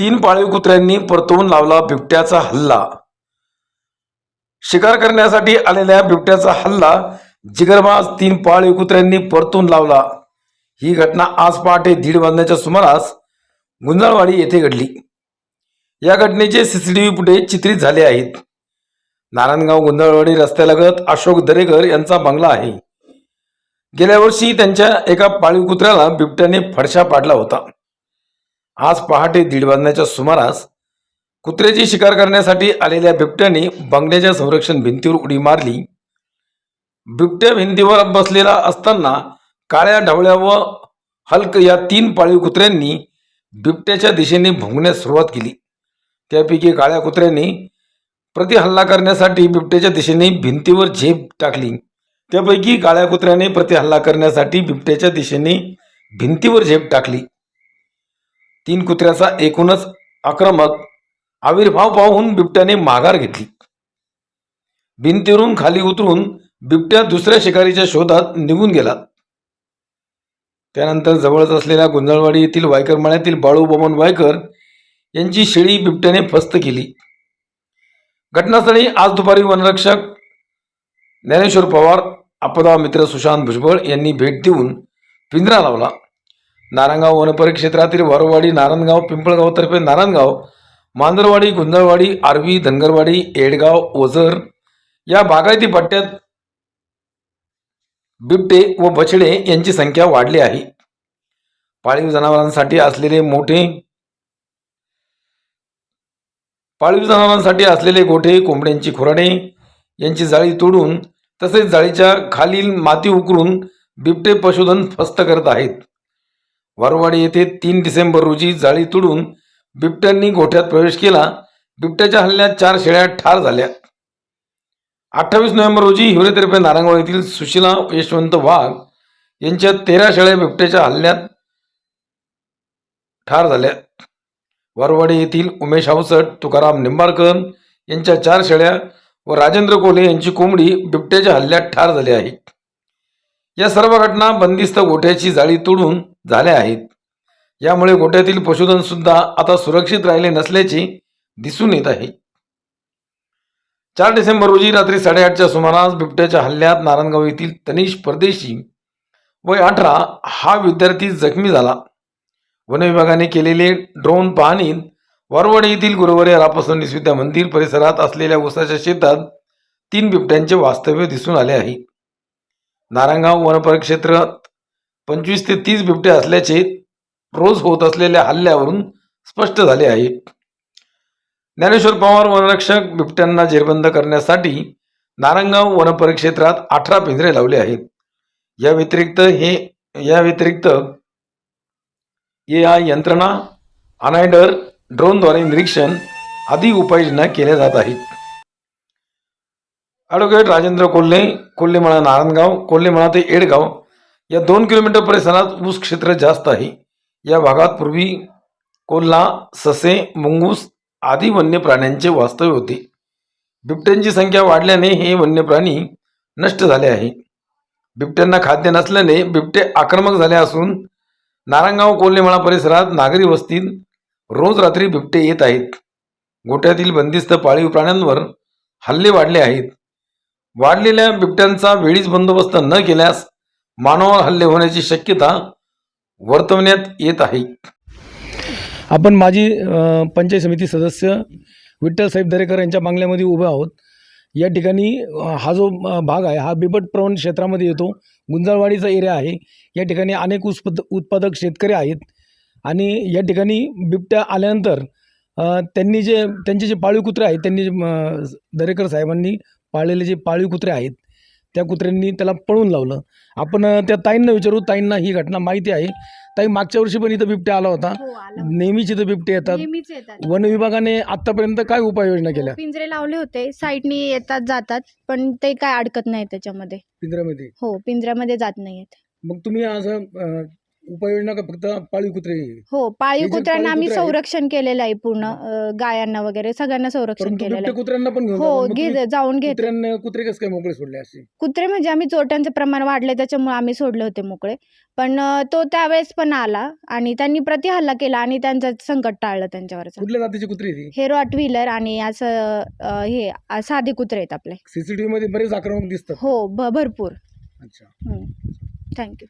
तीन पाळीव कुत्र्यांनी परतवून लावला बिबट्याचा हल्ला. शिकार करण्यासाठी आलेल्या बिबट्याचा हल्ला जिगरबाज तीन पाळीव कुत्र्यांनी परतून लावला. ही घटना आज पहाटे दीड वाजण्याच्या सुमारास गुंजाळवाडी येथे घडली. या घटनेचे सीसीटीव्ही फुटेज चित्रित झाले आहेत. नारायणगाव गुंजाळवाडी रस्त्यालगत अशोक दरेकर यांचा बंगला आहे. गेल्या वर्षी त्यांच्या एका पाळीव कुत्र्याला बिबट्याने फडशा पाडला होता. आज पहाटे दीड वाजण्याच्या सुमारास कुत्र्याची शिकार करण्यासाठी आलेल्या बिबट्याने बंगल्याच्या संरक्षण भिंतीवर उडी मारली. बिबट्या भिंतीवर बसलेला असताना काळ्या ढवळ्या व हल्क या तीन पाळीव कुत्र्यांनी बिबट्याच्या दिशेने भोंगण्यास सुरुवात केली. त्यापैकी काळ्या कुत्र्याने प्रतिहल्ला करण्यासाठी बिबट्याच्या दिशेने भिंतीवर झेप टाकली. त्यापैकी काळ्या कुत्र्याने प्रतिहल्ला करण्यासाठी बिबट्याच्या दिशेने भिंतीवर झेप टाकली. तीन कुत्र्याचा एकूणच आक्रमक आविर्भाव पाहून बिबट्याने माघार घेतली. भिंतीवरून खाली उतरून बिबट्या दुसऱ्या शिकारीच्या शोधात निघून गेला. त्यानंतर जवळच असलेल्या गुंजळवाडी येथील वायकर माळ्यातील बाळू बमन वायकर यांची शेळी बिबट्याने फस्त केली. घटनास्थळी आज दुपारी वनरक्षक ज्ञानेश्वर पवार आपदा मित्र सुशांत भुजबळ यांनी भेट देऊन पिंजरा लावला. नारायणगाव वनपरिक्षेत्रातील वारोवाडी नारायणगाव पिंपळगावतर्फे नारायणगाव मांजरवाडी गुंजळवाडी आरवी धनगरवाडी येडगाव ओझर या बागायती पट्ट्यात बिबटे व बछडे यांची संख्या वाढली आहे. पाळीव जनावरांसाठी असलेले मोठे पाळीव जनावरांसाठी असलेले गोठे कोंबड्यांची खुराडे यांची जाळी तोडून तसेच जाळीच्या खालील माती उकरून बिबटे पशुधन फस्त करत आहेत. वारवाडी येथे तीन डिसेंबर रोजी जाळी तोडून बिबट्यांनी गोठ्यात प्रवेश केला. बिबट्याच्या हल्ल्यात चार शेळ्या ठार झाल्या अठ्ठावीस नोव्हेंबर रोजी हिवरेतर्फे नारायणगाव येथील सुशिला यशवंत वाघ यांच्या तेरा शेळ्या बिबट्याच्या हल्ल्यात ठार झाल्या वारवाडी येथील उमेश हावसट तुकाराम निंबाळकर यांच्या चार शेळ्या व राजेंद्र कोले यांची कोंबडी बिबट्याच्या हल्ल्यात ठार झाली आहे या सर्व घटना बंदिस्त गोठ्याची जाळी तोडून झाल्या आहेत. यामुळे गोठ्यातील पशुधन सुद्धा आता सुरक्षित राहिले नसल्याचे दिसून येत आहे. चार डिसेंबर रोजी रात्री साडेआठच्या सुमारास बिबट्याच्या हल्ल्यात नारायणगाव येथील तनिष परदेशी वय अठरा हा विद्यार्थी जखमी झाला. वन विभागाने केलेले ड्रोन पाहणीत वरवड येथील गुरुवारी रापसोनी विद्या मंदिर परिसरात असलेल्या उसाच्या शेतात तीन बिबट्यांचे वास्तव्य दिसून आले आहे. नारायणगाव वनपरिक्षेत्रात पंचवीस ते तीस बिबटे असल्याचे रोज होत असलेल्या हल्ल्यावरून स्पष्ट झाले आहे. ज्ञानेश्वर पवार वनरक्षक बिबट्यांना जेरबंद करण्यासाठी नारंगाव वनपरिक्षेत्रात अठरा पिंजरे लावले आहेत. या व्यतिरिक्त हे या व्यतिरिक्त ए आय यंत्रणा अनायडर ड्रोनद्वारे निरीक्षण आदी उपाययोजना केल्या जात आहेत. ॲडव्होकेट राजेंद्र कोल्हे कोल्हेमळा नारायणगाव म्हणा ते एडगाव या दोन किलोमीटर परिसरात ऊस क्षेत्र जास्त आहे. या भागात पूर्वी कोल्हा ससे मुंगूस आदी वन्य प्राण्यांचे वास्तव्य होते. बिबट्यांची संख्या वाढल्याने हे वन्य प्राणी नष्ट झाले आहे. बिबट्यांना खाद्य नसल्याने बिबटे आक्रमक झाले असून नारायणगाव कोल्हेमाळा परिसरात नागरी वस्तीत रोज रात्री बिबटे येत आहेत. गोठ्यातील बंदिस्त पाळीव प्राण्यांवर हल्ले वाढले आहेत. वाढलेल्या बिबट्यांचा वेळीच बंदोबस्त न केल्यास मानवावर हल्ले होण्याची शक्यता वर्तवण्यात येत आहे. आपण माजी पंचायत समिती सदस्य विठ्ठल साहेब दरेकर यांच्या बांगल्यामध्ये उभे आहोत. या ठिकाणी हा जो भाग आहे हा बिबट प्रवण क्षेत्रामध्ये येतो. गुंजाळवाडीचा एरिया आहे. या ठिकाणी अनेक उत्पद उत्पादक शेतकरी आहेत. आणि या ठिकाणी बिबट्या आल्यानंतर त्यांनी जे त्यांचे जे पाळीव कुत्रे आहेत त्यांनी दरेकर साहेबांनी पाळलेले जे पाळीव कुत्रे आहेत त्या कुत्र्यांनी त्याला पळून लावलं. आपण त्या ताईंना विचारू ताईंना ही घटना माहिती आहे. ताई मागच्या वर्षी पण इथं बिबट्या आला होता. हो नेहमीच इथं बिबटे येतात. वन विभागाने आतापर्यंत काय उपाययोजना केल्या? पिंजरे लावले होते. साईडनी येतात जातात पण ते काय अडकत नाही त्याच्यामध्ये. पिंजऱ्यामध्ये? हो पिंजऱ्यामध्ये जात नाहीयेत मग तुम्ही असं अं, उपाययोजना का फक्त पाळीव कुत्रे? हो पाळीव हे जे कुत्र्यांना पाळीव आम्ही कुत्रे आहेत- संरक्षण केलेलं आहे पूर्ण अं, गायांना वगैरे सगळ्यांना संरक्षण परंतु केलेलं आहे. कुत्र्यांना पण घेऊन हो जातात. मग घे जाऊन घेत कुत्र्यांना कुत्रे कसं काय मोकळे सोडले असे? कुत्रे म्हणजे आम्ही चोरट्यांचं प्रमाण वाढले त्याच्यामुळे आम्ही सोडले होते मोकळे. पण अं, तो त्यावेळेस पण आला आणि त्यांनी प्रतिहल्ला केला आणि त्यांचं संकट टाळलं त्यांच्यावरचं. कुठल्या जातीची कुत्री ती? हे रॉट व्हीलर आणि असं अं, हे अं, साधे कुत्रे आहेत आपले. सीसीटीव्ही मध्ये बरेच आक्रमक दिसतात. हो भ भरपूर. अच्छा. थँक्यू